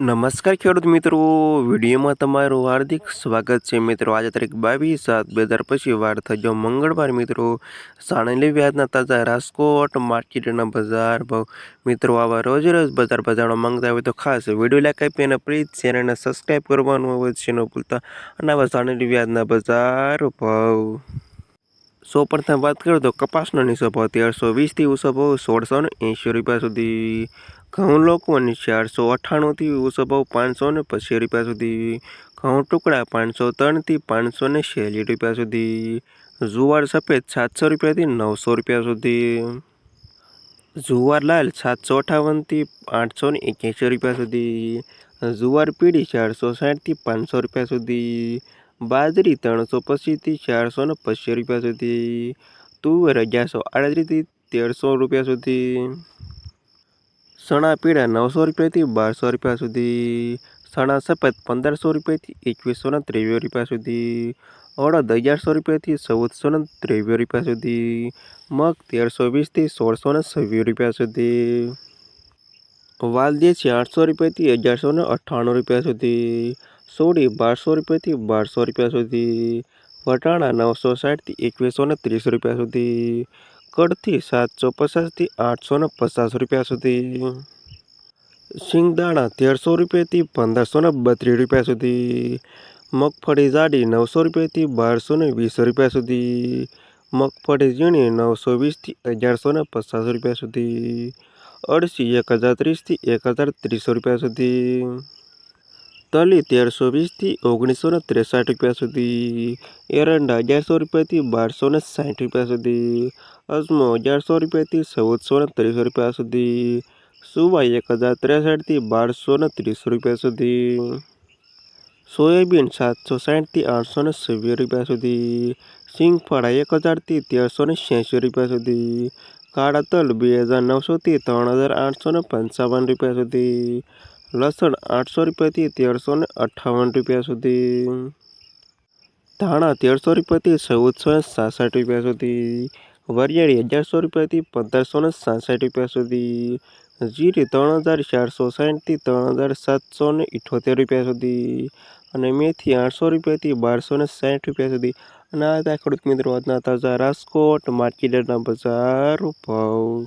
નમસ્કાર ખેડૂત મિત્રો, વિડીયોમાં તમારું હાર્દિક સ્વાગત છે. મિત્રો, આજે તારીખ બાવીસ સાત બે હજાર પછી વાર થજો મંગળવાર. મિત્રો, સાણેલી વ્યાજના તાજા રાજકોટ માર્કેટના બજાર ભાવ. મિત્રો, આવા રોજ રોજ બજાર બજારમાં માંગતા હોય તો ખાસ વીડિયો લાઈક આપી અને પ્લીઝ ચેનલને સબસ્ક્રાઈબ કરવાનું અવશ્ય ન ભૂલતા. અને આવા સાણેલી વ્યાજના બજાર ભાવ. સૌ પ્રથમ વાત કરું તો કપાસનો નીચો ભાવ તેરસો વીસથી ઊંચો ભાવ સોળસો એંશી રૂપિયા સુધી ઘઉં લોકોની ચારસો અઠ્ઠાણુંથી ઊંચો ભાવ પાંચસો ને પચીસ રૂપિયા સુધી. ઘઉં ટુકડા પાંચસો ત્રણથી પાંચસો ને છેલ્લી રૂપિયા સુધી. જુવાર સફેદ સાતસો રૂપિયાથી નવસો રૂપિયા સુધી. જુવાર લાલ સાતસો અઠાવનથી આઠસો ને એક્યાસી રૂપિયા સુધી. જુવાર પીળી ચારસો સાઠથી પાંચસો રૂપિયા સુધી. બાજરી ત્રણસો પચીસથી ચારસો ને પચીસ રૂપિયા સુધી. તુવેર અગિયારસો આડત્રીસથી તેરસો રૂપિયા સુધી. ચણા પીળા નવસો રૂપિયાથી બારસો રૂપિયા સુધી, સણા સફેદ પંદરસો રૂપિયાથી એકવીસો ને ત્રેવીસ રૂપિયા સુધી, અડદ અગિયારસો રૂપિયાથી ચૌદસો ને ત્રેવીસ રૂપિયા સુધી, મગ તેરસો વીસથી સોળસો ને છવ્વીસ રૂપિયા સુધી. વાલ જે છે આઠસો રૂપિયાથી અગિયારસો ને અઠ્ઠાણું રૂપિયા સુધી, સોડી બારસો રૂપિયાથી બારસો રૂપિયા સુધી, વટાણા નવસો સાઠથી એકવીસો ને ત્રીસ રૂપિયા સુધી કડથી સાતસો પચાસથી આઠસો ને પચાસ રૂપિયા સુધી. શિંગદાણા તેરસો રૂપિયાથી પંદરસો ને બત્રીસ રૂપિયા સુધી. મગફળી જાડી નવસો રૂપિયાથી બારસો ને વીસ રૂપિયા સુધી. મગફળી ઝીણી નવસો વીસથી અગિયારસો ને પચાસ રૂપિયા સુધી. અળસી એક હજાર ત્રીસથી એક હજાર ત્રીસો રૂપિયા સુધી. તલી તેરસો વીસથી ઓગણીસો ને ત્રેસઠ રૂપિયા સુધી. એરંડા અગિયારસો રૂપિયાથી બારસો ને સાઠ રૂપિયા સુધી. અજમો અગિયારસો રૂપિયાથી ચૌદસો ને ત્રીસ રૂપિયા સુધી. સુવા એક હજાર ત્રેસઠથી બારસો ને ત્રીસ રૂપિયા સુધી. સોયાબીન સાતસો સાઠથી આઠસો ને છવ્વીસ રૂપિયા સુધી. સિંગફળા એક હજારથી તેરસો ને છ્યાસી રૂપિયા સુધી. કાળા તલ બે હજાર નવસોથી ત્રણ હજાર આઠસો ને પંચાવન રૂપિયા સુધી. લસણ આઠસો રૂપિયાથી તેરસો ને અઠ્ઠાવન રૂપિયા સુધી. ધાણા તેરસો રૂપિયાથી ચૌદસો ને સાસઠ રૂપિયા સુધી. વરિયાળી અગિયારસો રૂપિયાથી પંદરસો ને સાસઠ રૂપિયા સુધી. જીરી ત્રણ હજાર ચારસો સાઠથી ત્રણ હજાર સાતસો ને ઇઠોતેર રૂપિયા સુધી. અને મેથી આઠસો રૂપિયાથી બારસો ને સાઠ રૂપિયા સુધી. અને આ હતા ખેડૂત મિત્રો, આજના તાજા રાજકોટ માર્કેટના બજાર ભાવ